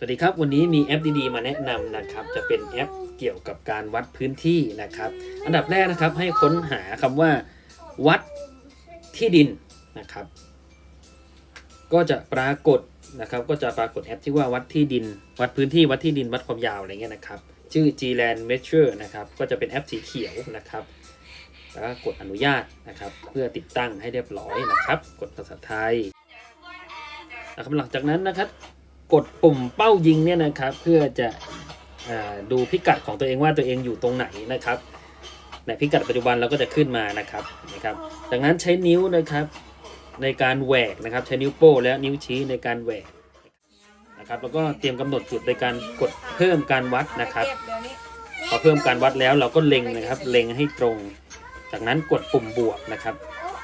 สวัสดีครับ วันนี้มีแอปดีๆ มาแนะนำนะครับ จะเป็นแอปเกี่ยวกับการวัดพื้นที่นะครับ อันดับแรกนะครับให้ค้นหาคำว่า วัดที่ดินนะครับ ก็จะปรากฏนะครับ ก็จะปรากฏแอปที่ว่าวัดที่ดิน วัดพื้นที่วัดที่ดินวัดความยาวอะไรเงี้ยนะครับ ชื่อ Gland Measure นะครับ ก็จะเป็นแอปสีเขียวนะครับ แล้วก็กดอนุญาตนะครับ เพื่อติดตั้งให้เรียบร้อยนะครับ กดภาษาไทยนะครับหลังจากนั้นนะครับ กดปุ่มเป้ายิงเนี่ยนะครับ เพื่อจะดูพิกัดของตัวเองว่าตัวเองอยู่ตรงไหนนะครับในพิกัดปัจจุบันเราก็จะขึ้นมานะครับนะครับ ดังนั้นใช้นิ้วนะครับในการแหวกนะครับ ใช้นิ้วโป้และนิ้วชี้ในการแหวกนะครับแล้วก็เตรียมกำหนดจุดในการกดเพิ่มการวัดนะครับพอเพิ่มการวัดแล้วเราก็เล็งนะครับ เล็งให้ตรง จากนั้นกดปุ่มบวกนะครับ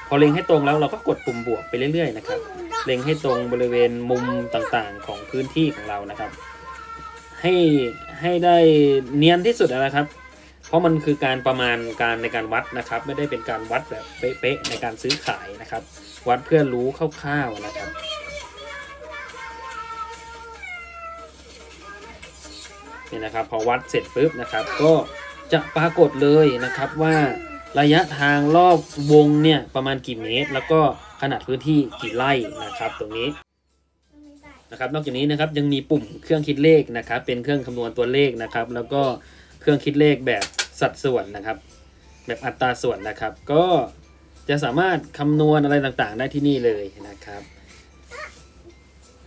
พอเล็งให้ตรงแล้วเราก็กดปุ่มบวกไปเรื่อยๆนะครับ เล็งให้ตรงบริเวณมุมต่างๆของพื้นที่ของเรานะครับ ให้ให้ได้เนียนที่สุดนะครับ เพราะมันคือการประมาณการในการวัดนะครับ ไม่ได้เป็นการวัดแบบเป๊ะๆในการซื้อขายนะครับ วัดเพื่อรู้คร่าวๆนะครับนี่นะครับพอวัดเสร็จปุ๊บนะครับ ก็จะปรากฏเลยนะครับว่า ระยะทางรอบวงเนี่ยประมาณกี่เมตร แล้วก็ขนาดพื้นที่กี่ไร่นะครับ ตรงนี้นะครับ นอกจากนี้นะครับยังมีปุ่มเครื่องคิดเลขนะครับ เป็นเครื่องคำนวณตัวเลขนะครับ แล้วก็เครื่องคิดเลขแบบสัดส่วนนะครับ แบบอัตราส่วนนะครับ ก็จะสามารถคำนวณอะไรต่างๆ ได้ที่นี่เลยนะครับ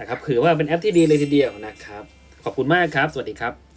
นะครับถือว่าเป็นแอปที่ดีเลยทีเดียวนะครับ ขอบคุณมากครับ สวัสดีครับ